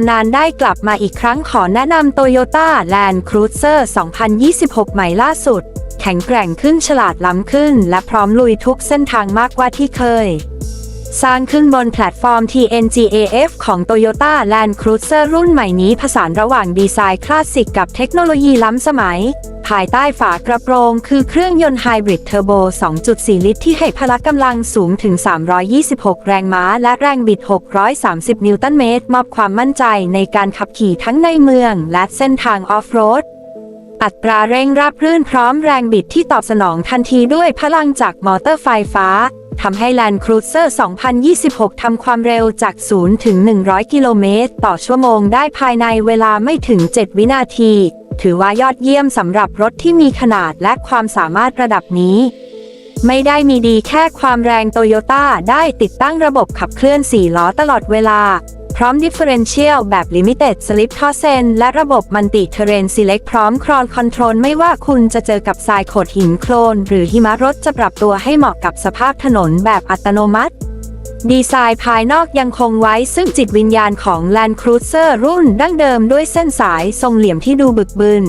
ำนานได้กลับมาอีกครั้งขอแนะนำ Toyota Land Cruiser 2026 ใหม่ล่าสุด แข็งแกร่งขึ้นฉลาดล้ำขึ้น และพร้อมลุยทุกเส้นทางมากกว่าที่เคย สร้างขึ้นบนแพลตฟอร์ม TNGAF ของ Toyota Land Cruiser รุ่นใหม่นี้ผสานระหว่างดีไซน์คลาสสิกกับเทคโนโลยีล้ำสมัย ภายใต้ฝากระโปรงคือเครื่องยนต์ไฮบริดเทอร์โบ 2.4 ลิตรที่ให้พละกำลังสูงถึง 326 แรงม้า และแรงบิด 630 นิวตันเมตร มอบความมั่นใจในการขับขี่ทั้งในเมือง และเส้นทางออฟโรดอัตราเร่งราบรื่นพร้อมแรงบิดที่ตอบสนองทันทีด้วยพลังจากมอเตอร์ไฟฟ้า ทำให้ Land Cruiser 2026 ทำความเร็วจาก 0 ถึง 100 กิโลเมตร ต่อชั่วโมงได้ภายในเวลาไม่ถึง 7 วินาที ถือว่ายอดเยี่ยมสำหรับรถที่มีขนาดและความสามารถระดับนี้ ไม่ได้มีดีแค่ความแรงโตโยต้าได้ติดตั้งระบบขับเคลื่อน 4 ล้อตลอดเวลา พร้อม Differential แบบ Limited Slip Torsen และระบบ Multi Terrain Select พร้อม Crawl Control ไม่ว่าคุณจะเจอกับทรายโขดหินโคลน หรือหิมะรถจะปรับตัวให้เหมาะกับสภาพถนนแบบอัตโนมัติดีไซน์ภายนอกยังคงไว้ซึ่งจิตวิญญาณของ Land Cruiser รุ่นดั้งเดิมด้วยเส้นสายทรงเหลี่ยมที่ดูบึกบึน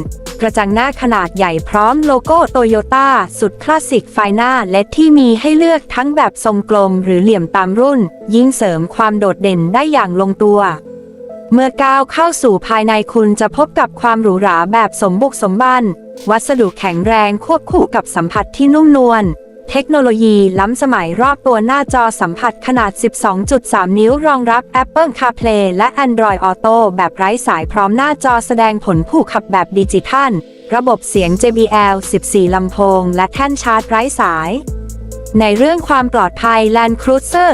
กระจังหน้าขนาดใหญ่พร้อมโลโก้โตโยต้าสุดคลาสสิกไฟหน้าและที่มีให้เลือกทั้งแบบทรงกลมหรือเหลี่ยมตามรุ่น ยิ่งเสริมความโดดเด่นได้อย่างลงตัว เมื่อก้าวเข้าสู่ภายในคุณจะพบกับความหรูหราแบบสมบุกสมบัน วัสดุแข็งแรงควบคู่กับสัมผัสที่นุ่มนวล เทคโนโลยีล้ำสมัยรอบตัวหน้าจอสัมผัสขนาด 12.3 นิ้วรองรับ Apple CarPlay และ Android Auto แบบไร้สายพร้อมหน้าจอแสดงผลผู้ขับแบบดิจิทัล ระบบเสียง JBL 14 ลำโพง และแท่นชาร์จไร้สาย ในเรื่องความปลอดภัย Land Cruiser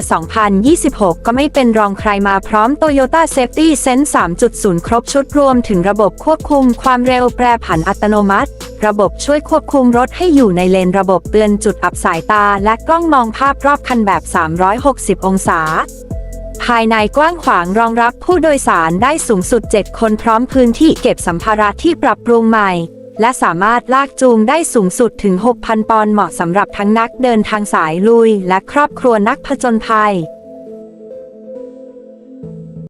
2026 ก็ไม่เป็นรองใครมาพร้อม Toyota Safety Sense 3.0 ครบชุดรวมถึงระบบควบคุมความเร็วแปรผันอัตโนมัติ ระบบช่วยควบคุมรถให้อยู่ในเลนระบบเตือนจุดอับสายตา และกล้องมองภาพรอบคันแบบ 360 องศาภายในกว้างขวางรองรับผู้โดยสารได้สูงสุด 7 คนพร้อมพื้นที่เก็บสัมภาระที่ปรับปรุงใหม่ และสามารถลากจูงได้สูงสุดถึง 6,000 ปอนด์เหมาะสำหรับทั้งนักเดินทางสายลุย และครอบครัวนักผจญภัย